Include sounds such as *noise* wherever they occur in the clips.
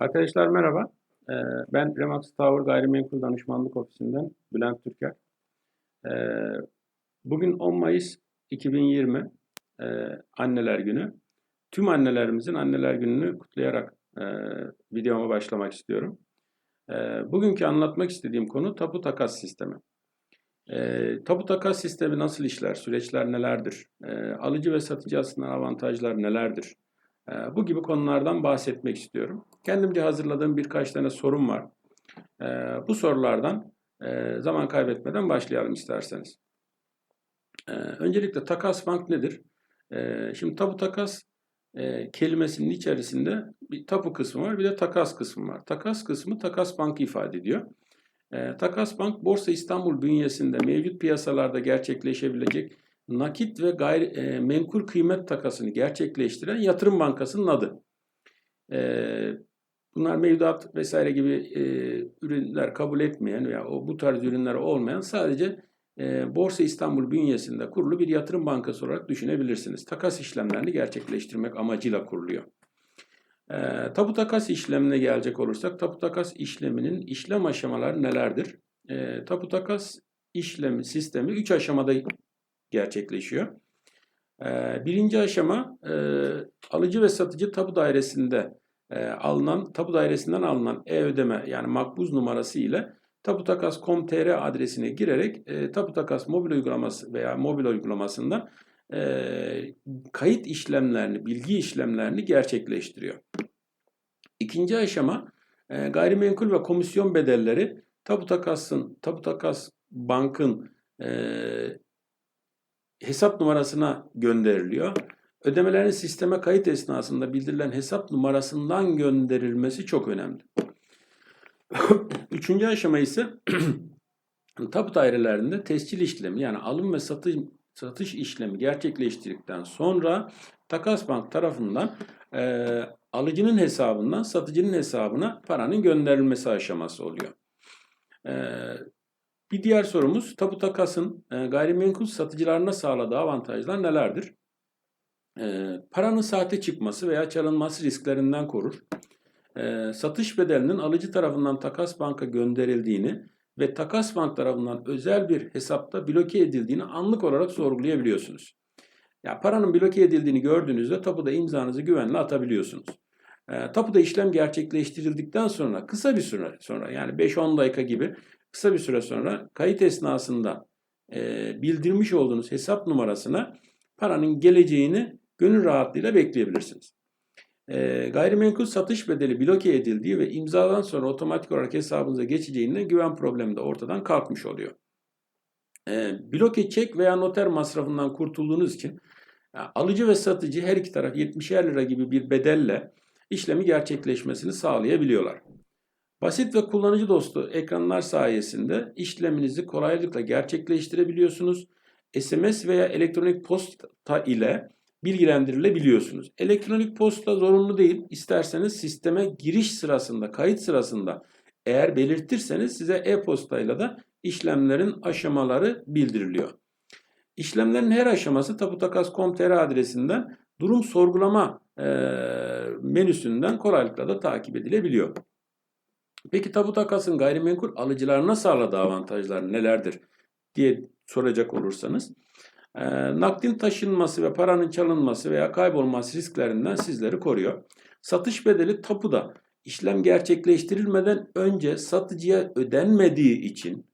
Arkadaşlar merhaba. Ee, Ben Remax Tower Gayrimenkul Danışmanlık Ofisi'nden Bülent Türker. Ee, Bugün 10 Mayıs 2020 ee, Anneler Günü. Tüm annelerimizin Anneler Günü'nü kutlayarak ee, videoma başlamak istiyorum. Ee, Bugünkü anlatmak istediğim konu tapu takas sistemi. Tapu takas sistemi nasıl işler? Süreçler nelerdir? Alıcı ve satıcı açısından avantajlar nelerdir? Ee, Bu gibi konulardan bahsetmek istiyorum. Kendimce hazırladığım birkaç tane sorum var. Ee, Bu sorulardan e, zaman kaybetmeden başlayalım isterseniz. Ee, Öncelikle takas bank nedir? Şimdi tapu takas e, kelimesinin içerisinde bir tapu kısmı var bir de takas kısmı var. Takas kısmı takas bank ifade ediyor. Takas Bank Borsa İstanbul bünyesinde mevcut piyasalarda gerçekleşebilecek nakit ve gayri, e, menkul kıymet takasını gerçekleştiren yatırım bankasının adı. Ee, bunlar mevduat vesaire gibi e, ürünler kabul etmeyen veya o bu tarz ürünler olmayan sadece e, Borsa İstanbul bünyesinde kurulu bir yatırım bankası olarak düşünebilirsiniz. Takas işlemlerini gerçekleştirmek amacıyla kuruluyor. E, tapu takas işlemine gelecek olursak, tapu takas işleminin işlem aşamaları nelerdir? E, tapu takas işlemi sistemi 3 aşamada gerçekleşiyor. E, birinci aşama e, alıcı ve satıcı tapu dairesinde e, alınan tapu dairesinden alınan e-ödeme yani makbuz numarası ile taputakas.com.tr adresine girerek e, tapu takas mobil uygulaması veya mobil uygulamasından e, kayıt işlemlerini, bilgi işlemlerini gerçekleştiriyor. İkinci aşama gayrimenkul ve komisyon bedelleri tapu takasın, bankın hesap numarasına gönderiliyor. Ödemelerin sisteme kayıt esnasında bildirilen hesap numarasından gönderilmesi çok önemli. *coughs* Üçüncü aşama ise *coughs* tapu dairelerinde tescil işlemi yani alım ve satış, satış işlemi gerçekleştirdikten sonra takas bank tarafından e, alıcının hesabından satıcının hesabına paranın gönderilmesi aşaması oluyor. E, bir diğer sorumuz tapu takasın e, gayrimenkul satıcılarına sağladığı avantajlar nelerdir? E, paranın sahte çıkması veya çalınması risklerinden korur. E, satış bedelinin alıcı tarafından takas banka gönderildiğini ve takas bank tarafından özel bir hesapta bloke edildiğini anlık olarak sorgulayabiliyorsunuz. Ya paranın bloke edildiğini gördüğünüzde tapuda imzanızı güvenle atabiliyorsunuz. E, tapuda işlem gerçekleştirildikten sonra kısa bir süre sonra yani 5-10 dakika gibi kısa bir süre sonra kayıt esnasında e, bildirmiş olduğunuz hesap numarasına paranın geleceğini gönül rahatlığıyla bekleyebilirsiniz. E, gayrimenkul satış bedeli bloke edildiği ve imzadan sonra otomatik olarak hesabınıza geçeceğinden güven problemi de ortadan kalkmış oluyor. E, bloke çek veya noter masrafından kurtulduğunuz için yani alıcı ve satıcı her iki taraf 70'er lira gibi bir bedelle işlemi gerçekleşmesini sağlayabiliyorlar. Basit ve kullanıcı dostu ekranlar sayesinde işleminizi kolaylıkla gerçekleştirebiliyorsunuz. SMS veya elektronik posta ile bilgilendirilebiliyorsunuz. Elektronik posta zorunlu değil. İsterseniz sisteme giriş sırasında, kayıt sırasında eğer belirtirseniz size e-postayla da işlemlerin aşamaları bildiriliyor. İşlemlerin her aşaması taputakas.com.tr adresinden durum sorgulama e, menüsünden kolaylıkla da takip edilebiliyor. Peki tapu takasın gayrimenkul alıcılarına sağladığı avantajlar nelerdir diye soracak olursanız e, nakdin taşınması ve paranın çalınması veya kaybolması risklerinden sizleri koruyor. Satış bedeli tapuda işlem gerçekleştirilmeden önce satıcıya ödenmediği için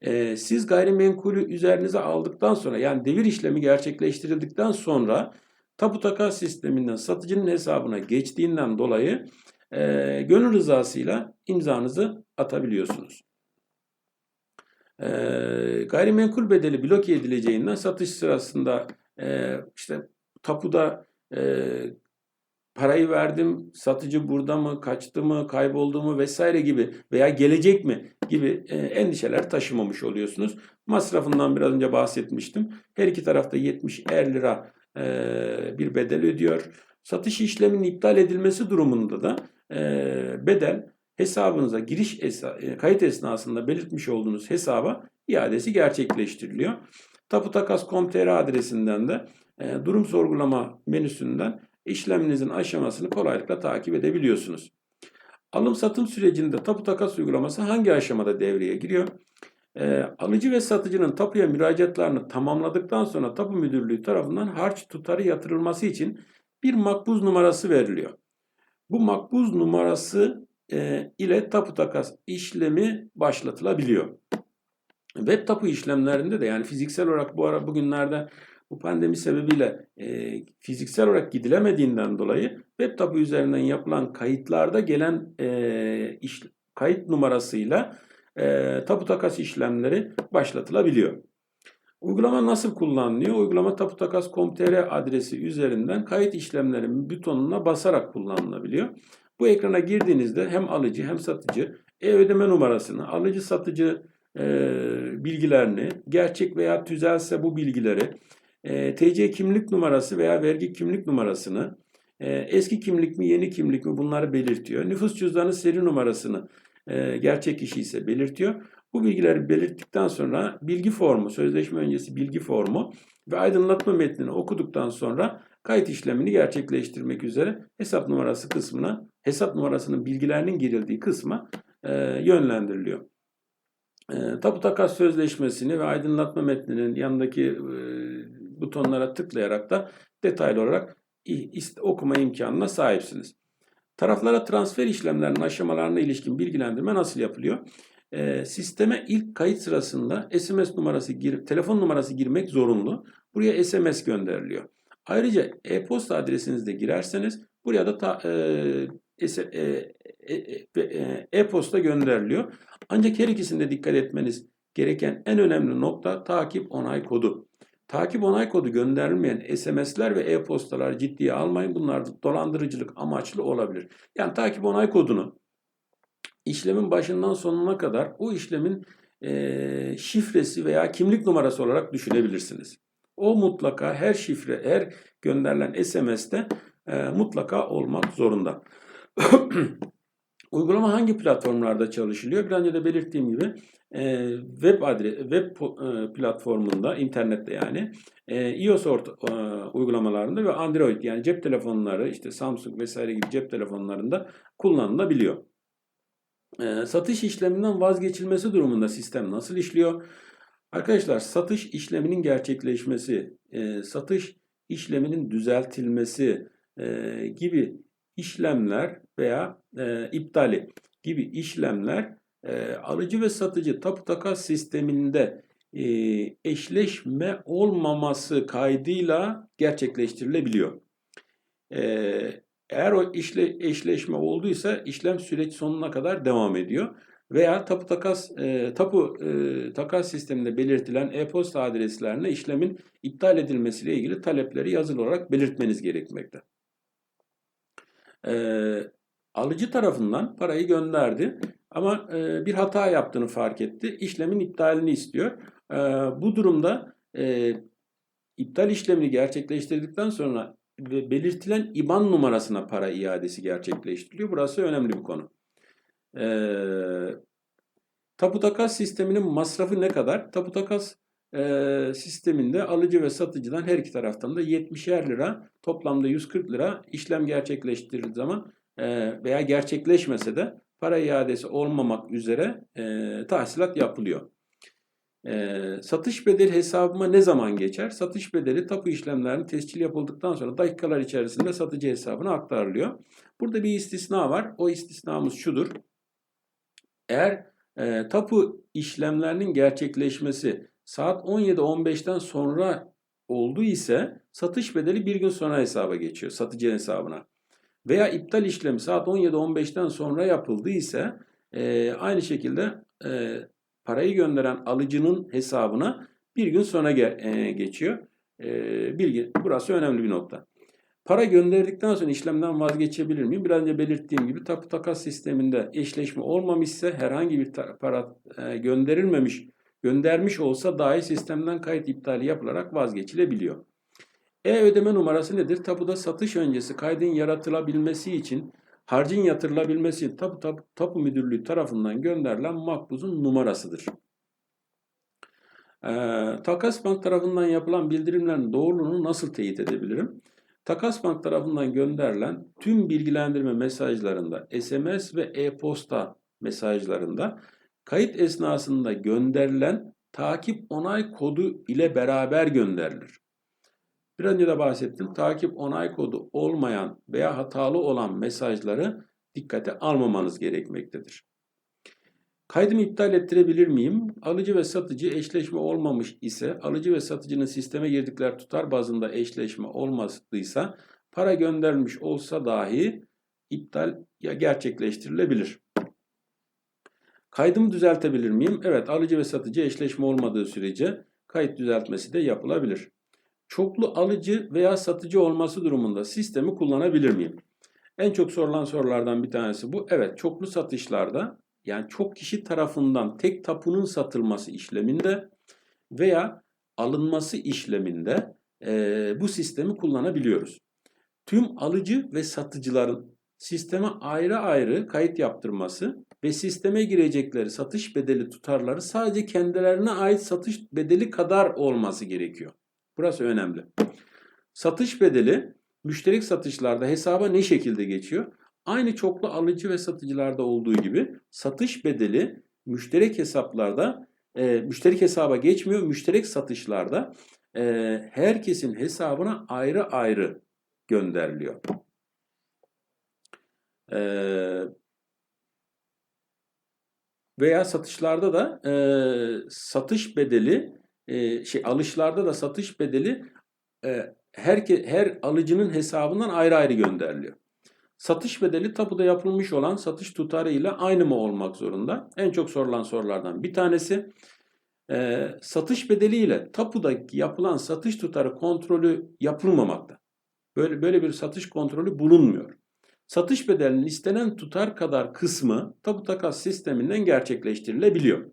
e, siz gayrimenkulü üzerinize aldıktan sonra yani devir işlemi gerçekleştirildikten sonra tapu takas sisteminden satıcının hesabına geçtiğinden dolayı e, gönül rızasıyla imzanızı atabiliyorsunuz. E, gayrimenkul bedeli bloke edileceğinden satış sırasında e, işte tapuda e, parayı verdim, satıcı burada mı, kaçtı mı, kayboldu mu vesaire gibi veya gelecek mi gibi e, endişeler taşımamış oluyorsunuz. Masrafından biraz önce bahsetmiştim. Her iki tarafta 70 er lira e, bir bedel ödüyor. Satış işleminin iptal edilmesi durumunda da bedel hesabınıza giriş esa, e, kayıt esnasında belirtmiş olduğunuz hesaba iadesi gerçekleştiriliyor. Taputakas.com.tr adresinden de e, durum sorgulama menüsünden işleminizin aşamasını kolaylıkla takip edebiliyorsunuz. Alım satım sürecinde tapu takas uygulaması hangi aşamada devreye giriyor? Ee, alıcı ve satıcının tapuya müracaatlarını tamamladıktan sonra tapu müdürlüğü tarafından harç tutarı yatırılması için bir makbuz numarası veriliyor. Bu makbuz numarası e, ile tapu takas işlemi başlatılabiliyor. Web tapu işlemlerinde de yani fiziksel olarak bu ara bugünlerde bu pandemi sebebiyle e, fiziksel olarak gidilemediğinden dolayı web tapu üzerinden yapılan kayıtlarda gelen e, iş, kayıt numarasıyla e, tapu takas işlemleri başlatılabiliyor. Uygulama nasıl kullanılıyor? Uygulama tapu takas.com.tr adresi üzerinden kayıt işlemleri butonuna basarak kullanılabiliyor. Bu ekrana girdiğinizde hem alıcı hem satıcı e-ödeme numarasını, alıcı satıcı e, bilgilerini, gerçek veya tüzelse bu bilgileri, e, TC kimlik numarası veya vergi kimlik numarasını, e, eski kimlik mi yeni kimlik mi bunları belirtiyor. Nüfus cüzdanı seri numarasını e, gerçek kişi ise belirtiyor. Bu bilgileri belirttikten sonra bilgi formu, sözleşme öncesi bilgi formu ve aydınlatma metnini okuduktan sonra kayıt işlemini gerçekleştirmek üzere hesap numarası kısmına, hesap numarasının bilgilerinin girildiği kısma e, yönlendiriliyor. E, tapu takas sözleşmesini ve aydınlatma metninin yanındaki e, butonlara tıklayarak da detaylı olarak okuma imkanına sahipsiniz. Taraflara transfer işlemlerinin aşamalarına ilişkin bilgilendirme nasıl yapılıyor? E, sisteme ilk kayıt sırasında SMS numarası girip telefon numarası girmek zorunlu. Buraya SMS gönderiliyor. Ayrıca e-posta adresinizi de girerseniz buraya da ta, e, e-posta e, e, e, gönderiliyor. Ancak her ikisinde dikkat etmeniz gereken en önemli nokta takip onay kodu. Takip onay kodu gönderilmeyen SMS'ler ve e-postalar ciddiye almayın. Bunlar dolandırıcılık amaçlı olabilir. Yani takip onay kodunu işlemin başından sonuna kadar o işlemin e, şifresi veya kimlik numarası olarak düşünebilirsiniz. O mutlaka her şifre, her gönderilen SMS'te e, mutlaka olmak zorunda. *clears throat* Uygulama hangi platformlarda çalışılıyor? Bir önce de belirttiğim gibi e, web adres, web e, platformunda, internette yani e, iOS orta, e, uygulamalarında ve Android yani cep telefonları, işte Samsung vesaire gibi cep telefonlarında kullanılabiliyor. E, satış işleminden vazgeçilmesi durumunda sistem nasıl işliyor? Arkadaşlar satış işleminin gerçekleşmesi, e, satış işleminin düzeltilmesi e, gibi işlemler veya e, iptali gibi işlemler e, alıcı ve satıcı tapu takas sisteminde e, eşleşme olmaması kaydıyla gerçekleştirilebiliyor. E, eğer o işle, eşleşme olduysa işlem süreç sonuna kadar devam ediyor. Veya tapu takas e, tapu e, takas sisteminde belirtilen e-posta adreslerine işlemin iptal edilmesiyle ilgili talepleri yazılı olarak belirtmeniz gerekmekte e, alıcı tarafından parayı gönderdi ama e, bir hata yaptığını fark etti. İşlemin iptalini istiyor. E, bu durumda e, iptal işlemini gerçekleştirdikten sonra belirtilen IBAN numarasına para iadesi gerçekleştiriliyor. Burası önemli bir konu. E, tapu takas sisteminin masrafı ne kadar? Tapu takas e, sisteminde alıcı ve satıcıdan her iki taraftan da 70'er lira toplamda 140 lira işlem gerçekleştirildiği zaman e, veya gerçekleşmese de para iadesi olmamak üzere e, tahsilat yapılıyor. E, satış bedeli hesabıma ne zaman geçer? Satış bedeli tapu işlemlerinin tescil yapıldıktan sonra dakikalar içerisinde satıcı hesabına aktarılıyor. Burada bir istisna var. O istisnamız şudur. Eğer e, tapu işlemlerinin gerçekleşmesi saat 17.15'ten sonra oldu ise satış bedeli bir gün sonra hesaba geçiyor satıcı hesabına. Veya iptal işlemi saat 17.15'ten sonra yapıldı ise e, aynı şekilde e, parayı gönderen alıcının hesabına bir gün sonra ge e, geçiyor. E, bilgi, burası önemli bir nokta. Para gönderdikten sonra işlemden vazgeçebilir miyim? Biraz önce belirttiğim gibi tapu takas sisteminde eşleşme olmamışsa herhangi bir para e, gönderilmemiş göndermiş olsa dahi sistemden kayıt iptali yapılarak vazgeçilebiliyor. E-ödeme numarası nedir? Tapuda satış öncesi kaydın yaratılabilmesi için harcın yatırılabilmesi tapu, tapu, tapu müdürlüğü tarafından gönderilen makbuzun numarasıdır. Ee, takas bank tarafından yapılan bildirimlerin doğruluğunu nasıl teyit edebilirim? Takas Bank tarafından gönderilen tüm bilgilendirme mesajlarında, SMS ve e-posta mesajlarında kayıt esnasında gönderilen takip onay kodu ile beraber gönderilir. Bir önce de bahsettim. Takip onay kodu olmayan veya hatalı olan mesajları dikkate almamanız gerekmektedir. Kaydımı iptal ettirebilir miyim? Alıcı ve satıcı eşleşme olmamış ise, alıcı ve satıcının sisteme girdikleri tutar bazında eşleşme olmadıysa, para gönderilmiş olsa dahi iptal ya gerçekleştirilebilir. Kaydımı düzeltebilir miyim? Evet, alıcı ve satıcı eşleşme olmadığı sürece kayıt düzeltmesi de yapılabilir. Çoklu alıcı veya satıcı olması durumunda sistemi kullanabilir miyim? En çok sorulan sorulardan bir tanesi bu. Evet, çoklu satışlarda yani çok kişi tarafından tek tapunun satılması işleminde veya alınması işleminde e, bu sistemi kullanabiliyoruz. Tüm alıcı ve satıcıların sisteme ayrı ayrı kayıt yaptırması ve sisteme girecekleri satış bedeli tutarları sadece kendilerine ait satış bedeli kadar olması gerekiyor. Burası önemli. Satış bedeli müşterek satışlarda hesaba ne şekilde geçiyor? Aynı çoklu alıcı ve satıcılarda olduğu gibi satış bedeli müşterek hesaplarda e, müşterek hesaba geçmiyor. Müşterek satışlarda e, herkesin hesabına ayrı ayrı gönderiliyor. E, veya satışlarda da e, satış bedeli şey alışlarda da satış bedeli her her alıcının hesabından ayrı ayrı gönderiliyor. Satış bedeli tapuda yapılmış olan satış tutarı ile aynı mı olmak zorunda? En çok sorulan sorulardan bir tanesi. Satış bedeli ile tapuda yapılan satış tutarı kontrolü yapılmamakta. Böyle, böyle bir satış kontrolü bulunmuyor. Satış bedelinin istenen tutar kadar kısmı tapu takas sisteminden gerçekleştirilebiliyor.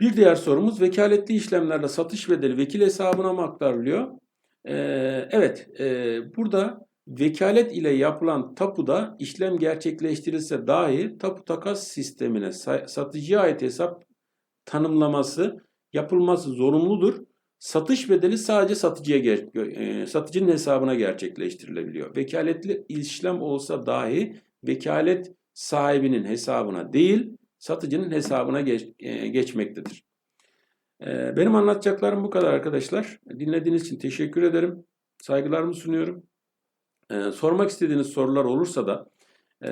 Bir diğer sorumuz vekaletli işlemlerde satış bedeli vekil hesabına mı aktarılıyor? Ee, evet, e, burada vekalet ile yapılan tapuda işlem gerçekleştirilse dahi tapu takas sistemine satıcıya ait hesap tanımlaması yapılması zorunludur. Satış bedeli sadece satıcıya e, satıcının hesabına gerçekleştirilebiliyor. Vekaletli işlem olsa dahi vekalet sahibinin hesabına değil, satıcının hesabına geç, e, geçmektedir. E, benim anlatacaklarım bu kadar arkadaşlar. Dinlediğiniz için teşekkür ederim. Saygılarımı sunuyorum. E, sormak istediğiniz sorular olursa da e,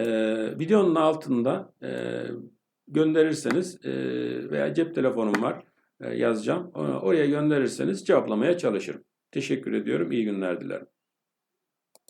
videonun altında e, gönderirseniz e, veya cep telefonum var e, yazacağım. Oraya gönderirseniz cevaplamaya çalışırım. Teşekkür ediyorum. İyi günler dilerim.